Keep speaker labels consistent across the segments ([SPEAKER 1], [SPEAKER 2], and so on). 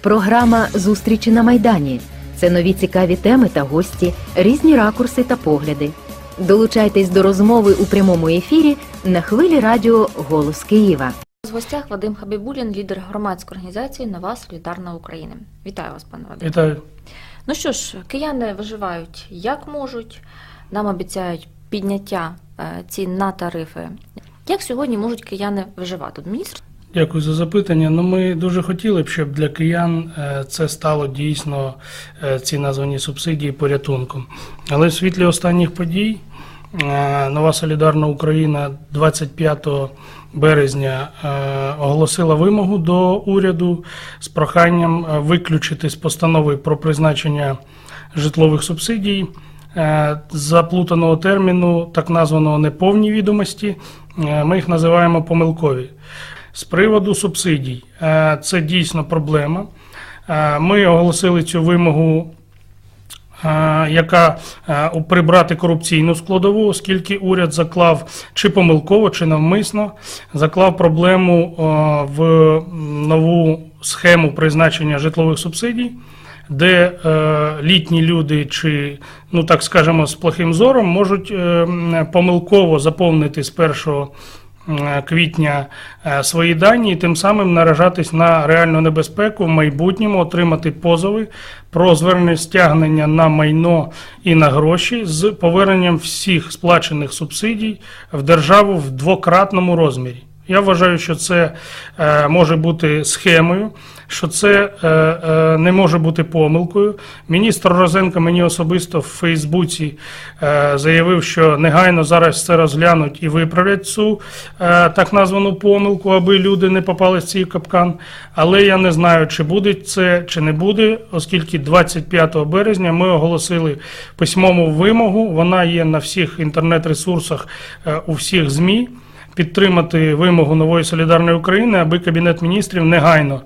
[SPEAKER 1] Програма Зустрічі на Майдані. Це нові цікаві теми та гості, різні ракурси та погляди. Долучайтесь до розмови у прямому ефірі на хвилі радіо Голос Києва.
[SPEAKER 2] В гостях Вадим Хабібулін, лідер громадської організації Нова Солідарна Україна. Вітаю вас, пане Вадим.
[SPEAKER 3] Вітаю.
[SPEAKER 2] Ну що ж, кияни виживають як можуть. Нам обіцяють підняття е, цін на тарифи. Як сьогодні можуть кияни виживати? Міністр
[SPEAKER 3] Дякую за запитання. Ну, ми дуже хотіли б, щоб для киян е, це стало дійсно е, ці названі субсидії порятунком. Але в світлі останніх подій е, Нова Солідарна Україна 25 березня оголосила вимогу до уряду з проханням виключити з постанови про призначення житлових субсидій заплутаного терміну, так названого неповні відомості. Ми їх називаємо помилкові. З приводу субсидій, е, це дійсно проблема. Е, Ми оголосили цю вимогу, е, яка прибрати корупційну складову, оскільки уряд заклав чи помилково, чи навмисно заклав проблему в нову схему призначення житлових субсидій. Де е, літні люди, чи, ну так скажемо, з плохим зором можуть е, помилково заповнити з 1 е, квітня е, свої дані і тим самим наражатись на реальну небезпеку в майбутньому отримати позови про звернення стягнення на майно і на гроші з поверненням всіх сплачених субсидій в державу в двократному розмірі. Я вважаю, що це е, може бути схемою, що це е, е, не може бути помилкою. Міністр Розенко мені особисто в Фейсбуці заявив, що негайно зараз це розглянуть і виправлять цю так названу помилку, аби люди не попали в цей капкан. Але я не знаю, чи буде це, чи не буде, оскільки 25 березня ми оголосили письмову вимогу. Вона є на всіх інтернет-ресурсах у всіх ЗМІ підтримати вимогу нової солідарної України, аби Кабінет міністрів негайно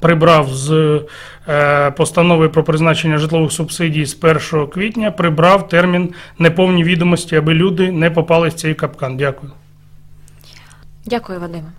[SPEAKER 3] прибрав з е, постанови про призначення житлових субсидій з 1 квітня, прибрав термін неповні відомості, аби люди не попали в цей капкан. Дякую.
[SPEAKER 2] Дякую, Вадиме.